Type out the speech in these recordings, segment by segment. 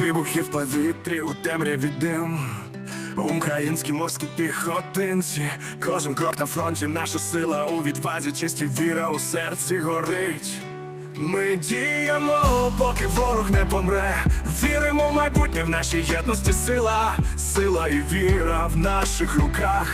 Вибухи в повітрі у темряві дим. Українські морські піхотинці. Кожен крок на фронті наша сила у відвазі Чисті віра у серці горить. Ми діємо, поки ворог не помре. Віримо в майбутнє в нашій єдності сила. Сила і віра в наших руках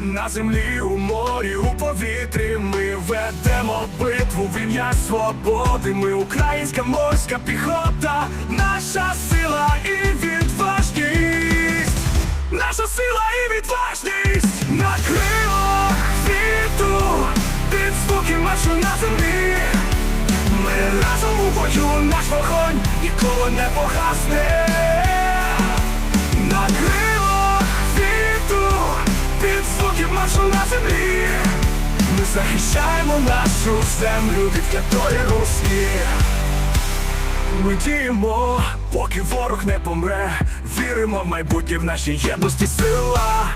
на землі, у морі, у повітрі ми ведемо битву в ім'я свободи. Ми українська морська піхота, наша сила і відважність, наша сила і відважність на крилах світу, під звуки маршу на землі. Ми разом у бою наш вогонь на землі. Ми захищаємо нашу землю від клятої русні. Ми діємо, поки ворог не помре. Віримо в майбутнє в нашій єдності сила.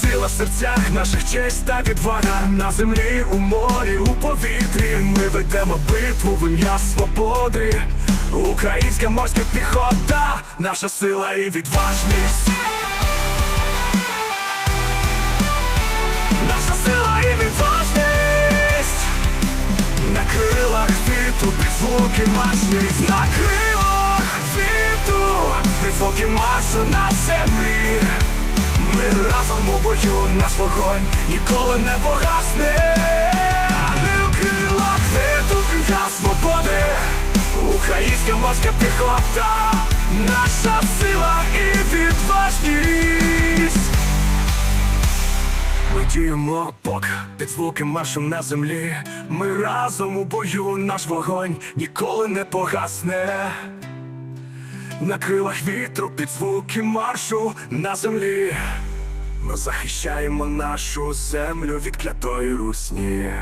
Сила в серцях наших честь та відвага на землі, у морі, у повітрі. Ми ведемо битву в ім'я свободи. Українська морська піхота, наша сила і відважність. Світу. Звуки маршів На крилах світу. Звуки маршу на землі. Ми разом у бою наш вогонь ніколи не погасне. Ми у крилах світу для свободи Українська морська піхота Наша сила і відважність діємо бок під звуки маршу на землі. Ми разом у бою наш вогонь ніколи не погасне. На крилах вітру під звуки маршу на землі. Ми захищаємо нашу землю від клятої русні.